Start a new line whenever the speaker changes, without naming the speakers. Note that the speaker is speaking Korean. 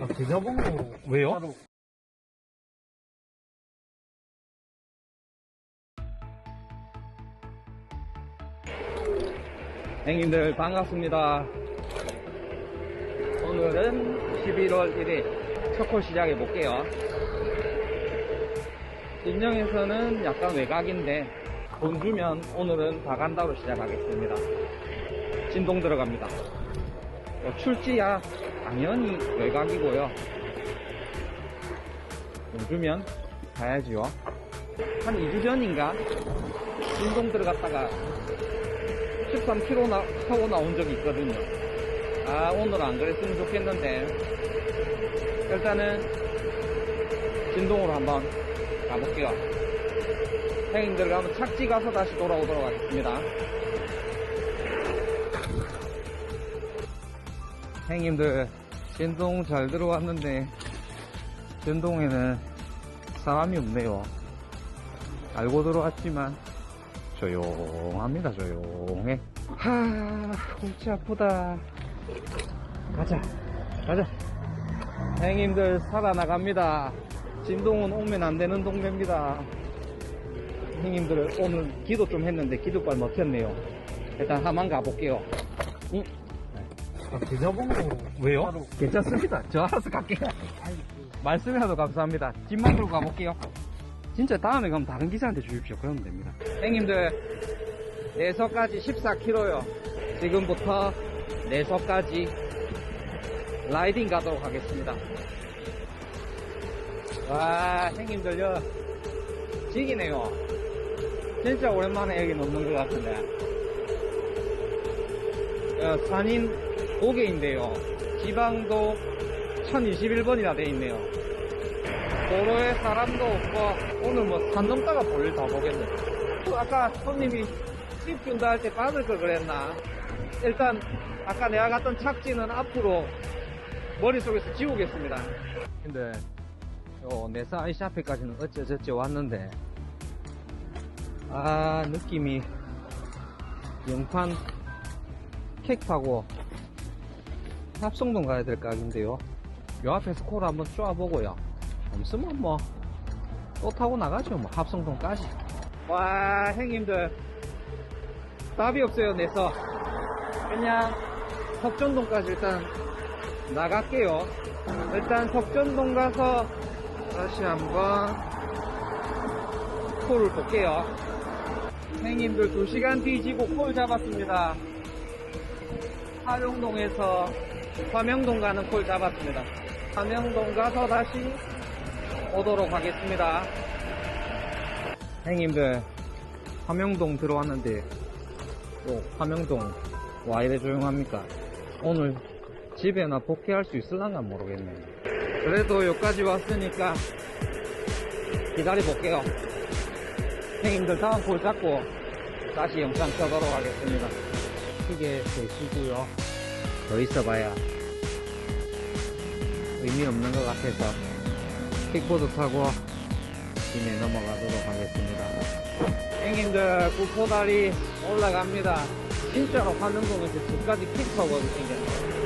아, 계좌번호
왜요?
따로
행님들 반갑습니다. 오늘은 11월 1일 첫홀 시작해 볼게요. 진영에서는 약간 외곽인데 돈 주면 오늘은 다간다로 시작하겠습니다. 진동 들어갑니다. 어, 출지야 당연히 외곽이고요. 돈 주면 가야지요. 한 2주 전인가 진동 들어갔다가 13km 나, 타고 나온 적이 있거든요. 아, 오늘 안 그랬으면 좋겠는데. 일단은, 진동으로 한번 가볼게요. 행인들 가면 착지 가서 다시 돌아오도록 하겠습니다. 행님들, 진동 잘 들어왔는데, 진동에는 사람이 없네요. 알고 들어왔지만, 조용합니다, 조용해. 하, 골치 아프다. 가자, 가자. 행님들 살아나갑니다. 진동은 오면 안 되는 동네입니다. 행님들 오늘 기도 좀 했는데 기도발 먹혔네요. 일단 한번 가볼게요. 응?
아, 계좌번호
왜요?
따로
괜찮습니다. 저 알아서 갈게요. 말씀이라도 감사합니다. 집만 들고 가볼게요. 진짜 다음에 가면 다른 기사한테 주십시오. 그러면 됩니다. 형님들, 내서까지 14km요. 지금부터 내서까지 라이딩 가도록 하겠습니다. 와, 형님들요. 지기네요. 진짜 오랜만에 여기 놓는 것 같은데. 어, 산인 5개인데요. 지방도 1021번이나 돼 있네요. 도로에 사람도 없고 오늘 뭐 산 넘다가 볼일 다 보겠네. 또 아까 손님이 집 준다 할 때 받을 걸 그랬나? 일단 아까 내가 갔던 착지는 앞으로 머릿속에서 지우겠습니다. 근데 요 내사 아이시 앞에까지는 어쩌저쩌 왔는데 아 느낌이 영판 킥 타고 합성동 가야 될 각인데요. 요 앞에서 코를 한번 쪼아보고요. 없으면 뭐, 또 타고 나가죠. 뭐, 합성동까지. 와, 형님들. 답이 없어요, 내서. 그냥, 석전동까지 일단 나갈게요. 일단 석전동 가서 다시 한번 콜을 볼게요. 형님들 2시간 뒤지고 콜 잡았습니다. 화룡동에서 화명동 가는 콜 잡았습니다. 화명동 가서 다시 오도록 하겠습니다. 형님들, 화명동 들어왔는데, 또 화명동 와 이래 조용합니까? 오늘 집에나 복귀할 수 있을란가 모르겠네요. 그래도 여기까지 왔으니까 기다려 볼게요. 형님들 다음 콜 잡고 다시 영상 켜도록 하겠습니다. 크게 되시고요. 더 있어봐야 의미 없는 것 같아서 킥보드 타고 집에 넘어가도록 하겠습니다. 형님들 구포다리 올라갑니다. 진짜로 화명동에서 집까지 킥퍼거든요.